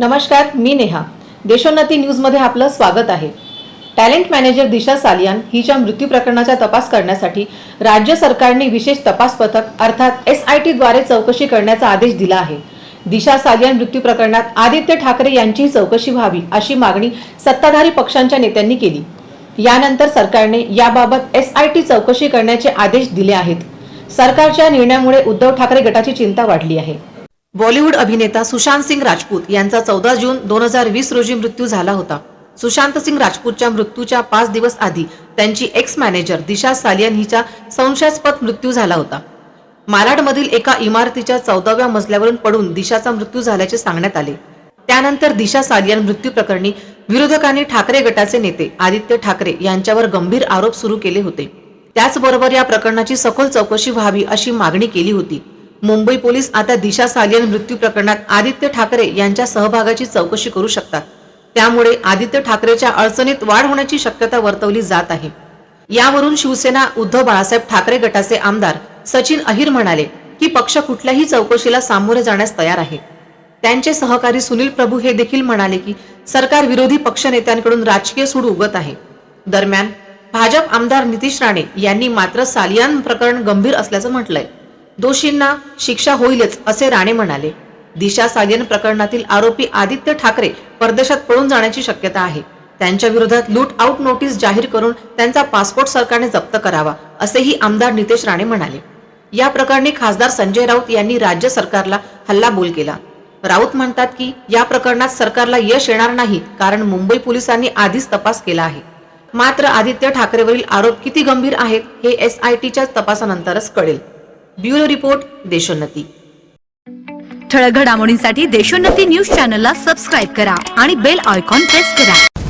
नमस्कार मी नेहा. देशोन्नती न्यूजमध्ये आपलं स्वागत आहे. टॅलेंट मॅनेजर दिशा सालियान हिच्या मृत्यू प्रकरणाचा तपास करण्यासाठी राज्य सरकारने विशेष तपास पथक अर्थात एस आय टीद्वारे चौकशी करण्याचा आदेश दिला आहे. दिशा सालियान मृत्यू प्रकरणात आदित्य ठाकरे यांचीही चौकशी व्हावी अशी मागणी सत्ताधारी पक्षांच्या नेत्यांनी केली. यानंतर सरकारने याबाबत एस आय टी चौकशी करण्याचे आदेश दिले आहेत. सरकारच्या निर्णयामुळे उद्धव ठाकरे गटाची चिंता वाढली आहे. बॉलिवूड अभिनेता सुशांत सिंग राजपूत यांचा चौदा जून दोन हजार वीस रोजी मृत्यू झाला होता. सुशांत सिंग राजपूतच्या मृत्यूच्या पाच दिवस आधी त्यांची एक्स मॅनेजर दिशा सालियन हिचा संशयास्पद मृत्यू झाला होता. मालाडमधील एका इमारतीच्या चौदाव्या मजल्यावरून पडून दिशाचा मृत्यू झाल्याचे सांगण्यात आले. त्यानंतर दिशा सालियन मृत्यू प्रकरणी विरोधकांनी ठाकरे गटाचे नेते आदित्य ठाकरे यांच्यावर गंभीर आरोप सुरू केले होते. त्याचबरोबर या प्रकरणाची सखोल चौकशी व्हावी अशी मागणी केली होती. मुंबई पोलीस आता दिशा सालियन मृत्यू प्रकरणात आदित्य ठाकरे यांच्या सहभागाची चौकशी करू शकतात. त्यामुळे आदित्य ठाकरेच्या अडचणीत वाढ होण्याची शक्यता वर्तवली जात आहे. यावरून शिवसेना उद्धव बाळासाहेब ठाकरे गटाचे आमदार सचिन अहिर म्हणाले की पक्ष कुठल्याही चौकशीला सामोरे जाण्यास तयार आहे. त्यांचे सहकारी सुनील प्रभू हे देखील म्हणाले की सरकार विरोधी पक्षनेत्यांकडून राजकीय सूड उगत आहे. दरम्यान भाजप आमदार नितीश राणे यांनी मात्र सालियान प्रकरण गंभीर असल्याचं म्हटलंय. दोषींना शिक्षा होईलच असे राणे म्हणाले. दिशा सायन प्रकरणातील आरोपी आदित्य ठाकरे परदेशात पळून जाण्याची शक्यता आहे. त्यांच्या विरोधात लूट आउट नोटीस जाहीर करून त्यांचा पासपोर्ट सरकारने जप्त करावा असेही आमदार नितेश राणे म्हणाले. या प्रकरणी खासदार संजय राऊत यांनी राज्य सरकारला हल्लाबोल केला. राऊत म्हणतात की या प्रकरणात सरकारला यश येणार नाही कारण मुंबई पोलिसांनी आधीच तपास केला आहे. मात्र आदित्य ठाकरेवरील आरोप किती गंभीर आहेत हे एस आय टीच्या तपासानंतरच कळेल. Bureau report Deshonnati. ठळक घडामोडींसाठी देशोन्नती न्यूज चॅनलला सबस्क्राईब करा आणि बेल आयकॉन प्रेस करा.